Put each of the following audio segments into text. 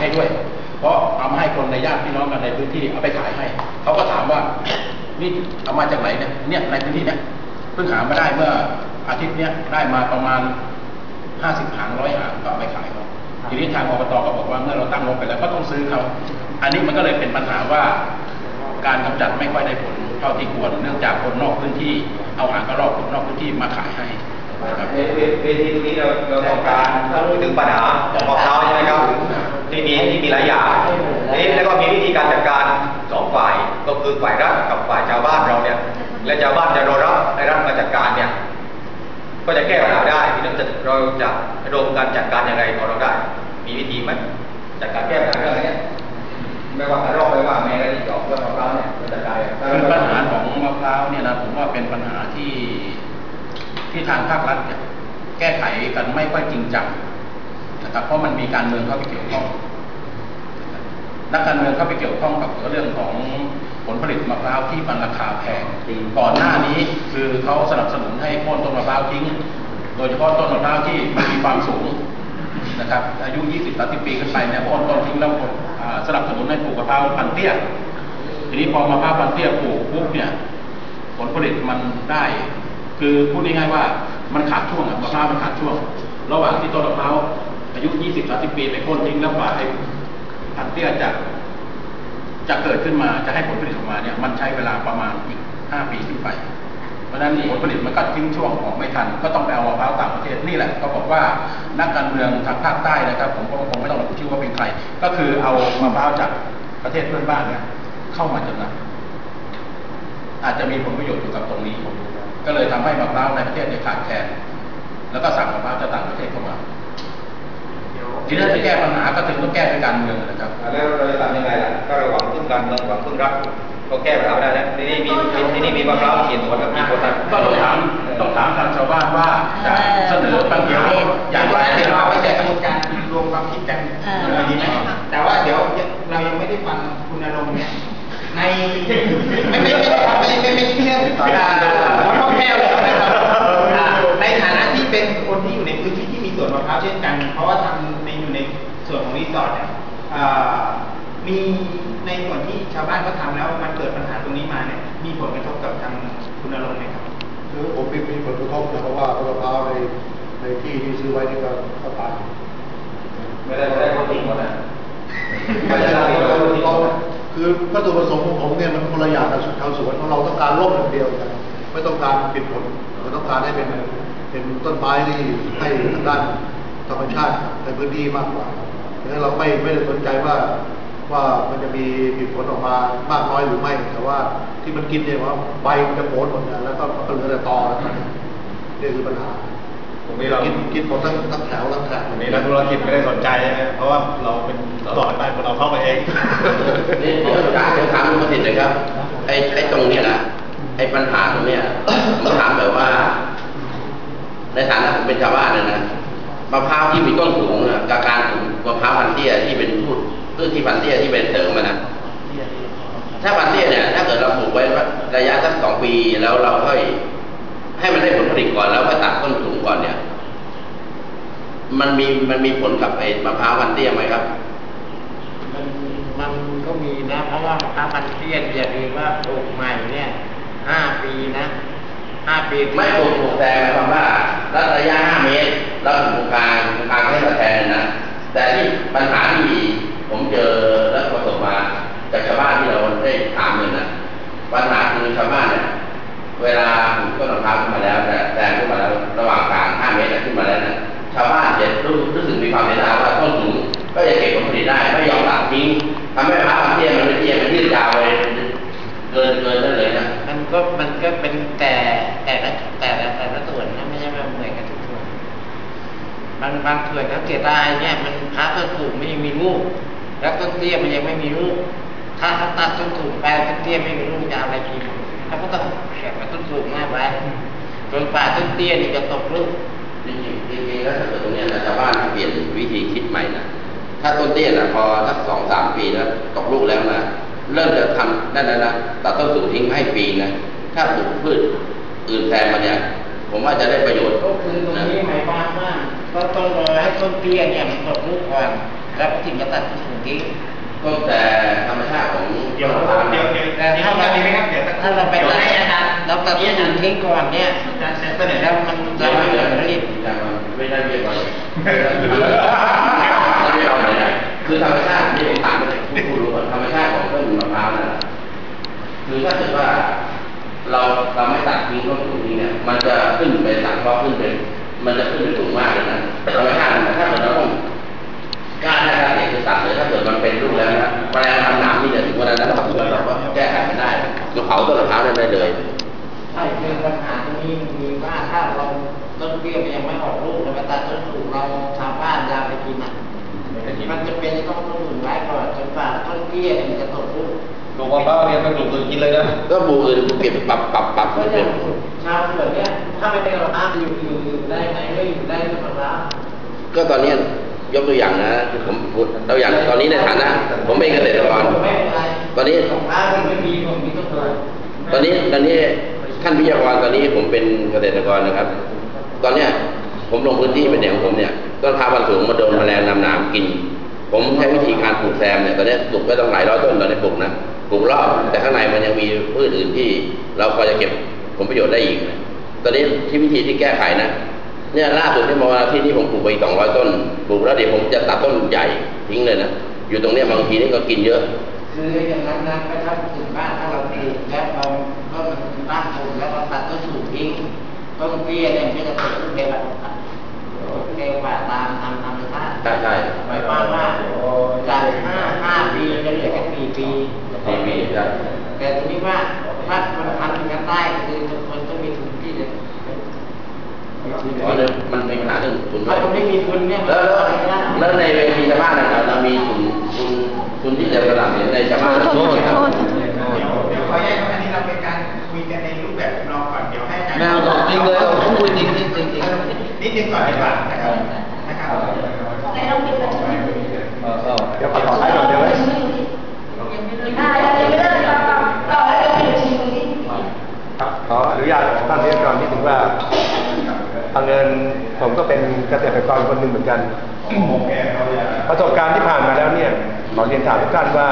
ให้ด้วย เพราะเอามาให้คนในญาติพี่น้องกันในพื้นที่เอาไปขายให้ เขาก็ถามว่านี่เอามาจากไหนเนี่ยเนี่ยในพื้นที่เนี่ยเพิ่งหามาได้เมื่ออาทิตย์เนี้ยได้มาประมาณห้าสิบหางร้อยหางก็เอาไปขายเขาทีนี้ทางอบตก็บอกว่าเมื่อเราตั้งงบไปแล้วก็ต้องซื้อเขาอันนี้มันก็เลยเป็นปัญหาว่า การกำจัดไม่ค่อยได้ผลเท่าที่ควรเนื่องจากคนนอกพื้นที่เอาหางกระรอกคนนอกพื้นที่มาขายให้นะครับเวทีเวทีตรงนี้เราเราต้องการพูดถึงปัญหาของมะพร้าวใช่ไหมครับ ที่มีที่มีหลายอย่างนี่แล้วก็มีวิธีการจัดการสองฝ่ายก็คือฝ่ายรัฐกับฝ่ายชาวบ้านเราเนี่ย และชาวบ้านจะรอรับในรัฐมาจัดการเนี่ย ก็จะแก้ปัญหาได้ที่เราจะเราจะระดมการจัดการยังไงของเราได้ มีวิธีไหมจัดการแก้ปัญหาเรื่องนี้ไม่ว่าการรอบไม่ว่าแม่อะไรที่เกี่ยวกับเรื่องมะพร้าวเนี่ยจะจัดกายังไงคือปัญหาของมะพร้าวเนี่ยนะผมว่าเป็นปัญหาที่ที่ทางภาครัฐเนี่ยแก้ไขกันไม่ค่อยจริงจัง นะครับเพราะมันมีการเมืองเข้าไปเกี่ยวข้องนักการเมืองเข้าไปเกี่ยวข้องกับเรื่องของผลผลิตมะพร้าวที่มันราคาแพงก่อนหน้านี้คือเขาสนับสนุนให้โค่นต้นมะพร้าวทิ้ง โดยเฉพาะต้นมะพร้าวที่มีความสูงนะครับ อายุ 20-30 ปีขึ้นไปเนี่ยโค่นต้นทิ้งแล้วสนับสนุนให้ปลูกมะพร้าวพันเตี้ยทีนี้พอมะพร้าวพันเตี้ยปลูกปุ๊บเนี่ย ผลผลิตมันได้ คือพูดง่ายๆว่ามันขาดช่วงอะมะพร้าวมันขาดช่วง ระหว่างที่ต้นมะพร้าว อายุ20-30ปีไปโค่นทิ้งแล้วกว่าไอ้พันเตี้ยจะจะเกิดขึ้นมาจะให้ผลผลิตออกมาเนี่ย มันใช้เวลาประมาณอีก5ปีขึ้นไป เพราะนั้นผลผลิตมันก็ทิ้งช่วงออกไม่ทัน ก็ต้องไปเอามะพร้าวต่างประเทศนี่แหละเขาบอกว่านักการเมืองทางภาคใต้นะครับ ผมก็คงไม่ต้องระบุชื่อว่าเป็นใคร ก็คือเอามะพร้าวจากประเทศเพื่อนบ้านเนี่ยเข้ามาจำหน่ายอาจจะมีผลประโยชน์อยู่กับตรงนี้ ก็เลยทำให้มะพร้าวในประเทศเนี่ยขาดแคลนแล้วก็สั่งมะพร้าวจากต่างประเทศเข้ามา ทีนี้จะแก้ปัญหาก็ถึงต้องแก้ด้วยการเมืองนะครับแล้วเราจะทำยังไงล่ะถ้าเราหวังพึ่งการเมืองหวังพึ่งรัฐก็แก้ปัญหาไม่ได้นะที่นี่มีที่นี่มีมะพร้าวเขียนหัวกับมีคนนั้นก็ต้องถามต้องถามทางชาวบ้านว่าจะเสนอปัญหาอย่างไรเดี๋ให้ยวเราเราไปไปแจแก้กกระบวนการรวมความคิดกันเอออะไรดีไหมแต่ว่าเดี๋ยวเรายังไม่ได้ฟังคุณอารมณ์เนี่ยในไม่ไม่ไม่ไม่ไม่ไม่เชื่ออ่าขอโทษแค่เลยนะครับอ่าในฐานะที่เป็นคนที่อยู่ในพื้นที่ที่มีสวนมะพร้าวเช่นกัน เพราะว่าทำ ในอยู่ในส่วนของรีสอร์ทเนี่ยอ่ามีในส่วนที่ชาวบ้านเขาทำแล้วมันเกิดปัญหาตรงนี้มาเนี่ยมีผลกระทบกับทางคุณอารมณ์ไหมครับคือผมมีมีผลกระทบนะเพราะว่าต้นมะพร้าวในในที่ที่ซื้อไว้นี่ก็ก็ตายไม่ได้ไม่ได้คนทิ้งหมดนะไม่ได้ไม่ได้คนทิ้งหมดนะคือวัตถุประสงค์ของผมเนี่ยมันคนละอย่างกับชาวสวนของเราต้องการร่มอย่างเดียวกันไม่ต้องการปิดผลเราต้องการให้เป็นเป็นต้นไม้ที่ให้ทางด้าน ธรรมชาติในพื้นที่มากกว่าเพราะฉะนั้นเราไม่ไม่ได้สนใจว่าว่ามันจะมีผิดผลออกมามากน้อยหรือไม่ แต่ว่าที่มันกินเนี่ยว่าใบมันจะโผล่หมดนะแล้วก็มันก็เหลือแต่ตอแล้วกันนี่คือปัญหาตรงนี้เรากินกินหมดทั้งทั้งแถวทั้งแถวตรงนี้นักธุรกิจไม่ได้สนใจใช่ไหมเพราะว่าเราเป็นสอนไปเราเข้าไปเองนี่เดี๋ยวถามเดี๋ยวถามคุณประสิทธิ์นะครับไอ้ไอ้ตรงเนี้ยนะไอ้ปัญหาตรงเนี้ยผมถามแบบว่า ในฐานะผมเป็นชาวบ้านเนยนะ มะพร้าวที่มีต้นสูงอะกับการมะพร้าวพันธุ์เตี้ยที่เป็นพืชพืชที่พันธุ์เตี้ยที่เป็นเสริมมันนะถ้าพันธุ์เตี้ยเนี่ยถ้าเกิดเราปลูกไว้ระยะสักสองปีแล้วเราค่อยให้มันได้ผลผลิตก่อนแล้วค่อยตัดต้นสูงก่อนเนี่ย มันมีมันมีผลกับไอ้มะพร้าวพันธุ์เตี้ยไหมครับ มันมันก็มีนะ เพราะว่ามะพร้าวพันธุ์เตี้ยอย่าลืมว่าปลูกใหม่เนี่ยห้าปีนะ ห้าปีไม่ปลูกปลูกแต่หมายความว่าระยะ5เมตรแล้วถึงตรงกลางตรงกลางให้มาแทนนะแต่ที่ปัญหาที่ผมเจอและประสบมาจากชาวบ้านที่เราได้ถามเลยนะปัญหาคือชาวบ้านเนี่ยเวลาปลูกต้นมะพร้าวขึ้นมาแล้วแต่แต่ขึ้นมาแล้วระหว่างกลาง5เมตรขึ้นมาแล้วนะชาวบ้านจะรู้รู้สึกมีความเสียดายว่าต้นสูงก็จะเก็บผลผลิตได้ไม่ยอมตัดทิ้งทำให้มะพร้าวพันธุ์เตี้ยมันไม่เตี้ยมันยืดยาวไปเกินเกินนั่นเลยนะมันก็มันก็เป็นแต่ละแต่ละแต่ละส่วนนะไม่ใช่ว่าเหมือนกันทุกส่วน บางบางส่วนเขาเสียดายเนี่ยมันพระต้นสูงไม่มีลูก แล้วต้นเตี้ยมันยังไม่มีลูกถ้าเขาตัดต้นสูงไปต้นเตี้ยไม่มีลูกจะเอาอะไรกินเขาก็ต้องแข่งกับต้นสูงมากไปจนป่าต้นเตี้ยนี่จะตกลูกจริงๆจริงๆแล้วถ้าเกิดตรงเนี้ยนะชาวบ้านเปลี่ยนวิธีคิดใหม่นะถ้าต้นเตี้ยนะพอสักสองสามปีแล้วตกลูกแล้วนะเริ่มจะทำนั่นแล้วนะตัดต้นสูงทิ้งให้ปีนะถ้าปลูกพืชอื่นแทนมันเนี่ยผมว่าจะได้ประโยชน์ก็คือตรงนี้หมายความว่า ก็ต้องรอให้ต้นเตี้ยเนี่ยมันตกลูกก่อนแล้วถึงจะตัดต้นสูงทิ้งก็แต่ธรรมชาติของเดี๋ยวมะพร้าวเดี๋เนี่ยวยเดี๋ยวแต่นี่ถ้าเข้าเราใจดีไหมครับเดี๋ยวถ้าเราไปตัดเราตัดต้นสูงทิ้งก่อนเนี่ยแล้วมันจะไม่เหลือรีบไม่ได้เรียกว่าไม่ได้เรียกว่าอะไรนะคือธรรมชาติที่ผมถามผู้ผู้รู้ก่อนธรรมชาติของต้นมะพร้าวน่ะคือถ้าเกิดว่าเราเราไม่ตัดทิ้งต้นสูงนี้เนี่ย มันจะขึ้นไปสังเคราะห์ขึ้นเป็น มันจะขึ้นไปสูงมากเลยนะธรรมชาติถ้าเกิดเราต้องกล้าได้กล้าเสียคือตัดเลยถ้าเกิดมันเป็นลูกแล้วนะแมลงทำหนามที่จะถึงวันนั้นเราเราก็แก้ไขไม่ได้เราเผาต้นมะพร้าวได้เลยใช่คือปัญหาตรงนี้มันมีว่าถ้าเราต้นเบี้ยมันยังไม่ออกลูกเราไปตัดต้นสูงเราชาวบ้านยาไปกินอะมันจะเป็นต้องต้นสูงไว้ก่อนจนกว่าต้นเบี้ยมันจะตกลูก ลูกมะพร้าวเนี่ยต้องปลูกอื่นกินเลยนะก็ปลูกอื่นเก็บปรับปรับปรับก็ให้อเป็ย่านงชาวสวนเนี่ยถ้าไม่เป็นมะพร้าวจะอยู่อยู่อยู่ได้ไหมก็อยู่ได้แต่มะพร้าวก็ตอนนี้ยกตัวอย่างนะผมพูดตัวอย่างตอนนี้ในฐานะ ผมเป็นเกษตรกรไม่เป็นไรตอนนี้มะพร้าวมันไม่มีผมมีต้นทุนตอนนี้ตอนนี้ท่านวิทยากรตอนนี้ผมเป็นเกษตรกรนะครับ ตอนเนี้ยผมลงพื้นที่เป็นอย่างของผมเนี่ยต้นพร้าวบางสูงมาโดนแมลงนำหนามกิน ผมใช้วิธีการปลูกแซมเนี่ยตอนนี้ปลูกไปต้องหลายร้อยต้นตอนนี้ปลูกนะ ปลูกรอบ แต่ข้างในมันยังมีพืชอื่นที่เราพอจะเก็บผลประโยชน์ได้อีกนะตอนนี้ที่วิธีที่แก้ไขนะเนี่ยล่าสุดที่มาวันอาที่ที่ผมปลูกไปอีกสองร้อยต้นปลูกแล้วเดี๋ยวผมจะตัดต้นใหญ่ทิ้งเลยนะอยู่ตรงเนี้ยบางทีนี่ก็กินเยอะ คืออย่างนั้นนะก็ถ้าถึงบ้านถ้าเราปลูกแล้วเราก็มันบ้านปลูกแล้วเราตัดต้นสูงทิ้งต้นเบี้ยเนี่ยมันก็จะตกเร็วกว่าเร็วกว่าตามตามธรรมชาติใช่ใช่หมายความว่าจากห้าห้าปีจะเหลือแค่สี่ปี สี่ปีใช่แต่ทีนี้ว่าถ้ามันทำอย่างนั้นได้ก็คือทุกคนต้องมีทุนที่จะเพราะเนี่ยมันเป็นปัญหาเรื่องทุนด้วถ้ายคนไม่มีทุนเนี่ยแล้วแล้วมันไม่ได้แล้วในเวทีชาวบ้านนะครับเรามีทุนทุนทุนที่จะสนับสนุนในชาวบ้านเดี๋ยวเดี๋ยวขออนุญาตครับอันนี้เราเป็นการคุยกันในรูปแบบรองก่อนเดี๋ยวให้อาจารย์ไม่เอาจริงเลยเอาผมคุยจริงจริงจริงจริงนิดนึงก่อนดีกว่านะครับนะครับ เดี๋ยวขอต่อท้ายก่อนเดี๋ยวไว้ ครับขออนุญาตท่านเรียนก่อนนิดนึงว่าบังเอิญผมก็เป็นเกษตรกรคนหนึ่งเหมือนกัน ประสบการณ์ที่ผ่านมาแล้วเนี่ยขอเรียนถามทุกท่านว่า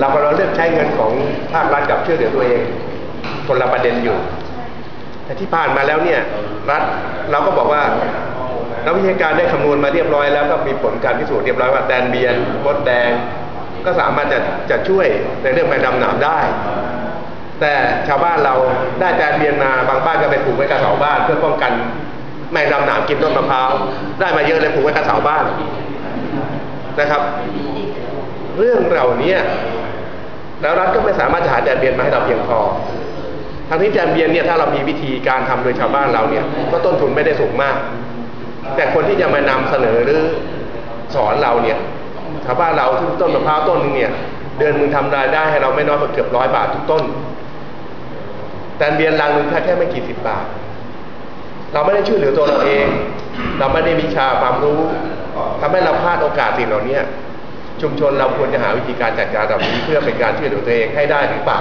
เรากำลังเลือกใช้เงิ นของภาครัฐกับช่วยเหลือตัวเองคนละประเด็นอยู่ แต่ที่ผ่านมาแล้วเนี่ยรัฐเราก็บอกว่านักวิชาการได้คำนวณมาเรียบร้อยแล้วก็มีผลการพิสูจน์เรียบร้อยว่าแดนเบียนมดแดง ก็สามารถจะจะช่วยในเรื่องแมงดำหนามได้ แต่ชาวบ้านเราได้แดนเบียนมาบางบ้านก็ไปปลูกไว้กับเสาบ้านเพื่อป้องกันแมงดำหนามกินต้นมะพร้าวได้มาเยอะเลยปลูกไว้กับเสาบ้านนะครับ เรื่องเหล่านี้ แล้วรัฐก็ไม่สามารถจะหาแดนเบียนมาให้เราเพียงพอทางนี้แดนเบียนเนี่ยถ้าเรามีวิธีการทำโดยชาวบ้านเราเนี่ยก็ต้นทุนไม่ได้สูงมาก แต่คนที่จะมานำเสนอหรือสอนเราเนี่ยชาวบ้านเราทุกต้นมะพร้าวต้นหนึงเนี่ย เดือนมึงทำรายได้ให้เราไม่น้อยกว่าเกือบร้อยบาททุกต้นแต่เบียนรังหนึงแค่แค่ไม่กี่สิบบาท เราไม่ได้ช่วยเหลือตัวเราเอง เราไม่ได้มีชาความรู้ทำให้เราพลาดโอกาสสิ่งเหล่านี้ ชุมชนเราควรจะหาวิธีการจัดการแบบนี้เพื่อเป็นการช่วยเหลือตัวเองให้ได้หรือเปล่า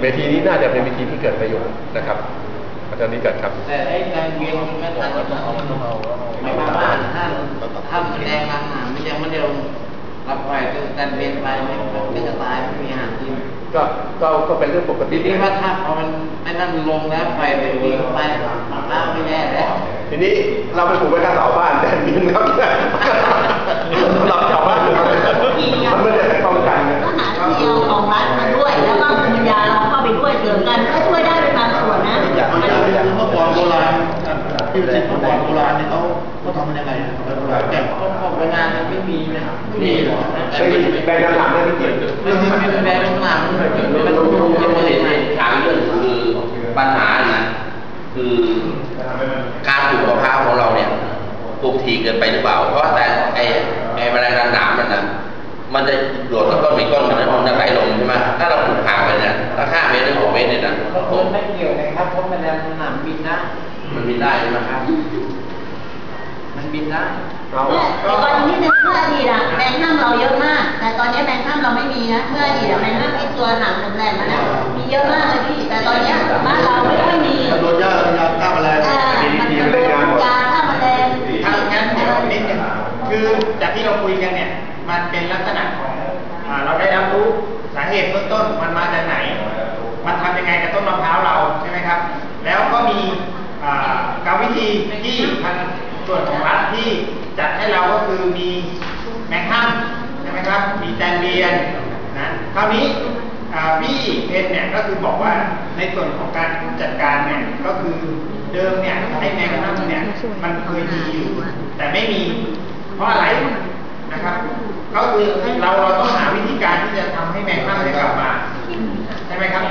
เวทีนี้น่าจะเป็นเวทีที่เกิดประโยชน์นะครับอาจารย์นิกัดครับแต่ไอ้แดงเวียนมันไม่ทันหมายความว่าถ้าถ้ามันแดงนางหนามันยังไม่ได้ลงรับปตัวแดงเวียนไปมันก็จะตายไม่มีอาหารกินก็ก็ก็เป็นเรื่องปกทีตินี้ว่าถ้าพอมันไอ้นั่นลงแล้วไปไปวิ่งไปน้ำไม่แย่แล้วทีนี้เราไปปลูกไว้ข้างเสาบ้านแต่ดินครับ ปัญหานะคือการปลูกมะพร้าวของเราเนี่ยปลูกถี่เกินไปหรือเปล่า เพราะแต่ไอ้ไอ้แมลงหนามมันนะมันจะโดดกับต้นอีกต้นมันนะมันจะไหลลงใช่ไหมถ้าเราปลูกห่างไปเนี่ยถ้าห้าเมตรหรือหกเมตรเนี่ยนะต้นไม่เกี่ยวเลยครับเพราะมันแรงหนามบินได้มันบินได้ใช่ไหมครับมันบินได้เราแต่ก่อนนี้นึงเมื่ออดีตอะแบงค์ห้ามเราเยอะมาก แต่ตอนนี้แบงค์ห้ามเราไม่มีนะเมื่ออดีตอะแบงค์ห้ามไอ้ตัวหนังแหลมๆมันนะมี เยอะมากเลยพี่ แต่ตอนเนี้ยบ้านเราไม่ค่อยมีโดนยาโดนยาฆ่าแมลงอ่ามันโดนยาฆ่าแมลงทางงั้นเดี๋ยวนิดนึงคือคือจากที่เราคุยกันเนี่ย มันเป็นลักษณะของอ่าเราได้รับรู้สาเหตุเบื้องต้นมันมาจากไหน มันทำยังไงกับต้นมะพร้าวเราใช่ไหมครับ แล้วก็มีอ่ากรรมวิธีที่ทางส่วนของรัฐที่จัดให้เราก็คือมีแมงฮั่มใช่ไหมครับ มีแตนเบียนนะคราวนี้อ่าพี่เพ นเนี่ยก็คือบอกว่าในส่วนของการจัดการเนี่ยก็คือเดิมเนี่ยไอ้แมงฮั่มเนี่ยมันเคยมีอยู่แต่ไม่มี เพราะอะไรนะครับ ก็คือเราเราต้องหาวิธีการที่จะทำให้แมงฮั่มได้กลับมาใช่ไหมครับ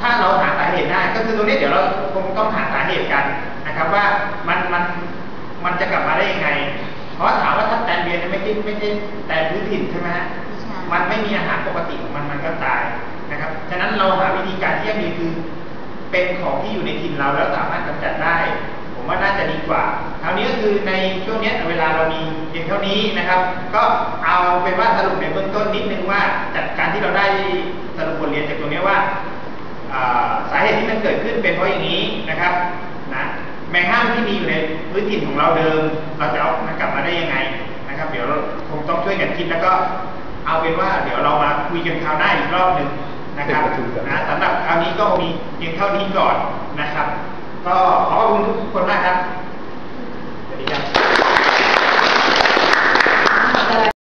ถ้าเราหาสาเหตุได้ก็คือตรงนี้เดี๋ยวเราคงต้องหาสาเหตุกันนะครับว่ามันมันมันจะกลับมาได้ยังไง เพราะถามว่าถ้าแตนเบียนไม่ใช่ไม่ใช่แตนพื้นถิ่นใช่ไหมฮะมันไม่มีอาหารปกติของมันมันก็ตาย ฉะนั้นเราหาวิธีการที่จะมีคือ เป็นของที่อยู่ในถิ่นเราแล้วสามารถกำจัดได้ ผมว่าน่าจะดีกว่าคราวนี้ก็คือในช่วงนี้เวลาเรามีเพียงเท่านี้นะครับ ก็เอาเป็นว่าสรุปในเบื้องต้นนิดนึงว่าจากการที่เราได้สรุปบทเรียนจากตรงนี้ว่าอ่าสาเหตุที่มันเกิดขึ้นเป็นเพราะอย่างนี้นะครับนะแมงห้ามที่มีอยู่ในพื้นถิ่นของเราเดิม เราจะเอามันกลับมาได้ยังไงนะครับ เดี๋ยวเราคงต้องช่วยกันคิดแล้วก็เอาเป็นว่าเดี๋ยวเรามาคุยกันคราวหน้าอีกรอบหนึ่ง นะครับนะสำหรับคราวนี้ก็มีเพียงเท่านี้ก่อนนะครับ ก็ขอขอบคุณทุกคนมากครับสวัสดีครับ